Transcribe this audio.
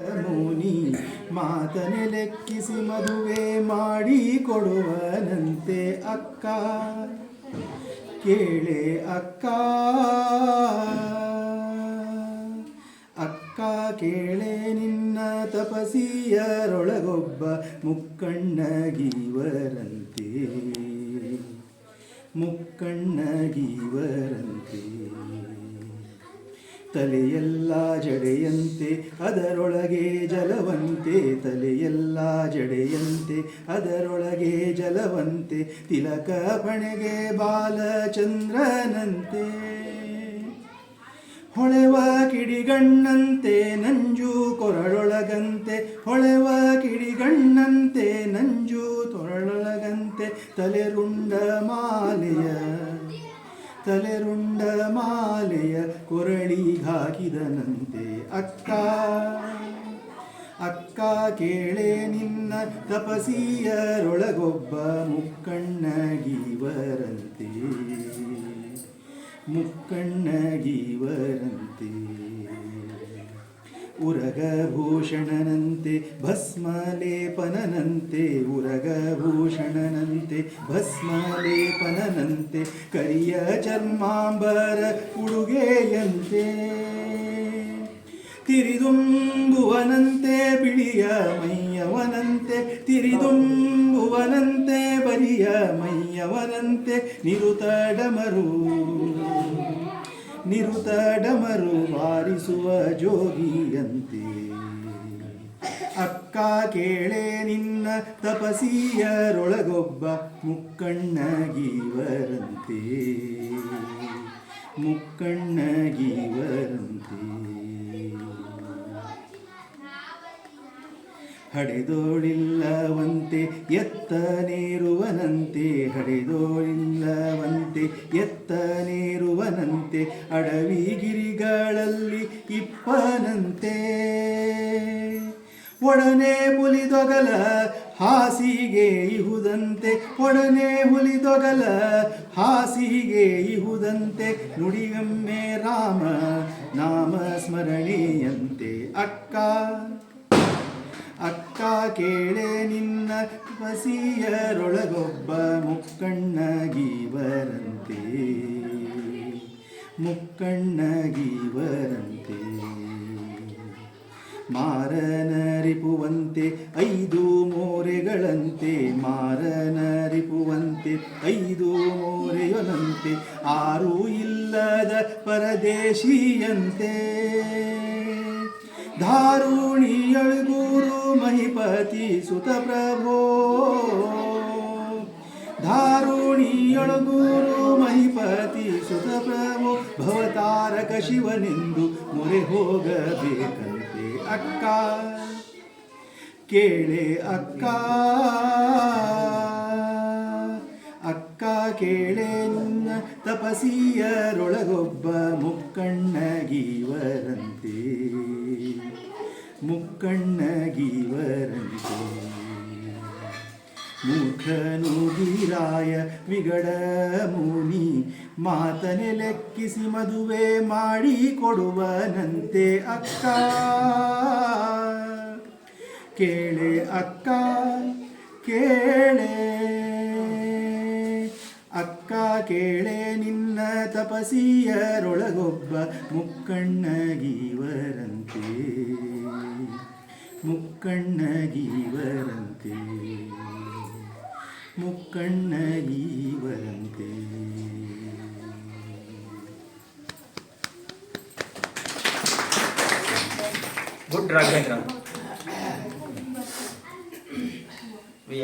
ಮುನಿ ಮಾತನೆ ಲೆಕ್ಕಿಸಿ ಮದುವೆ ಮಾಡಿ ಕೊಡುವನಂತೆ ಅಕ್ಕ. ಕೇಳೆ ಅಕ್ಕ. ಅಕ್ಕ ಕೇಳೆ, ನಿನ್ನ ತಪಸಿಯರೊಳಗೊಬ್ಬ ಮುಕ್ಕಣ್ಣಗೀವರಂತೆ. ಮುಕ್ಕಣ್ಣಗೀವರಂತೆ. ತಲೆಯೆಲ್ಲ ಜಡೆಯಂತೆ, ಅದರೊಳಗೆ ಜಲವಂತೆ ತಲೆಯೆಲ್ಲ ಜಡೆಯಂತೆ, ಅದರೊಳಗೆ ಜಲವಂತೆ, ತಿಲಕ ಪಣೆಗೆ ಬಾಲಚಂದ್ರನಂತೆ. ಹೊಳೆವ ಕಿಡಿಗಣ್ಣಂತೆ, ನಂಜು ಕೊರಳೊಳಗಂತೆ, ಹೊಳೆವ ಕಿಡಿಗಣ್ಣಂತೆ, ನಂಜು ತೊರಳೊಳಗಂತೆ ತಲೆರುಂಡ ತಲೆರುಂಡ ಮಾಲೆಯ ಕೊರಳಿಗಾಕಿದನಂತೆ ಅಕ್ಕ ಅಕ್ಕ ಕೇಳೆ ನಿನ್ನ ತಪಸಿಯರೊಳಗೊಬ್ಬ ಮುಕ್ಕಣ್ಣಗೀವರಂತೆ. ಮುಕ್ಕಣ್ಣಗೀವರಂತೆ. ಉರಗಭೂಷಣನಂತೆ ಭಸ್ಮಲೇಪನನಂತೆ ಉರಗಭೂಷಣನಂತೆ ಭಸ್ಮಲೇಪನನಂತೆ ಕರಿಯ ಚರ್ಮಾಂಬರ ಉಡುಗೆಯಂತೆ. ತಿರಿದುಂಬುವನಂತೆ ಬಿಳಿಯ ಮೈಯವನಂತೆ ತಿರಿದುಂಬುವನಂತೆ ಬರಿಯ ಮೈಯವನಂತೆ ನಿರುತಡಮರು. ನಿರುತಡಮರು ಬಾರಿಸುವ ಜೋಗಿಯಂತೆ. ಅಕ್ಕ ಕೇಳೆ ನಿನ್ನ ತಪಸಿಯರೊಳಗೊಬ್ಬ ಮುಕ್ಕಣ್ಣಗೀವರಂತೆ. ಮುಕ್ಕಣ್ಣಗೀವರಂತೆ. ಹಡೆದೋಳಿಲ್ಲವಂತೆ, ಎತ್ತ ನೀರುವನಂತೆ, ಹಡೆದೋಳಿಲ್ಲವಂತೆ, ಎತ್ತ ನೀರುವನಂತೆ ಅಡವಿ ಗಿರಿಗಳಲ್ಲಿ ಇಪ್ಪನಂತೆ. ಒಡನೆ ಹುಲಿದೊಗಲ ಹಾಸಿಗೆ ಇಹುದಂತೆ, ಒಡನೆ ಹುಲಿದೊಗಲ ಹಾಸಿಗೆ ಇಹುದಂತೆ ನುಡಿಗಮ್ಮೆ ರಾಮ ನಾಮ ಸ್ಮರಣೆಯಂತೆ ಅಕ್ಕ. ಕೇಳೆ ನಿನ್ನ ಬಸಿಯರೊಳಗೊಬ್ಬ ಮುಕ್ಕಣ್ಣಗೀವರಂತೆ ಮುಕ್ಕಣ್ಣಗೀವರಂತೆ ಮಾರನರಿಪುವಂತೆ ಐದು ಮೋರೆಗಳಂತೆ ಮಾರನರಿಪುವಂತೆ ಐದು ಮೋರೆಯೊಲಂತೆ, ಆರು ಇಲ್ಲದ ಪರದೇಶಿಯಂತೆ. ಧಾರುಣಿಯೊಳಗೂರು ಮಹಿಪತಿ ಸುತ ಪ್ರಭೋ. ಧಾರುಣಿಯೊಳಗೂರು ಮಹಿಪತಿ ಸುತ ಪ್ರಭೋ. ಭವತಾರಕ ಶಿವನೆಂದು ಮೊರೆ ಹೋಗಬೇಕಂತೆ ಅಕ್ಕ. ಕೇಳೆ ಅಕ್ಕ. ಅಕ್ಕ ಕೇಳೆ ನಿನ್ನ ತಪಸಿಯರೊಳಗೊಬ್ಬ ಮುಕ್ಕಣ್ಣಗೀವರಂತೆ. ಮುಕ್ಕಣ್ಣಗೀವರಂತೆ. ಮೂರ್ಖನುಗಿರಾಯ ವಿಗಡ ಮುನಿ ಮಾತನೆ ಲೆಕ್ಕಿಸಿ ಮದುವೆ ಮಾಡಿ ಕೊಡುವನಂತೆ ಅಕ್ಕ. ಕೇಳೆ ಅಕ್ಕ ಕೇಳೆ. ಅಕ್ಕ ಕೇಳೆ ನಿನ್ನ ತಪಸಿಯರೊಳಗೊಬ್ಬ ಮುಕ್ಕಣ್ಣಗೀವರಂತೆ. ಮುಕ್ಕಣ್ಣಗೀವರಂತೆ. ಮುಕ್ಕಣ್ಣಗೀವರಂತೆ. ಗುಡ್ ರಾಘವೇಂದ್ರ. ವಿ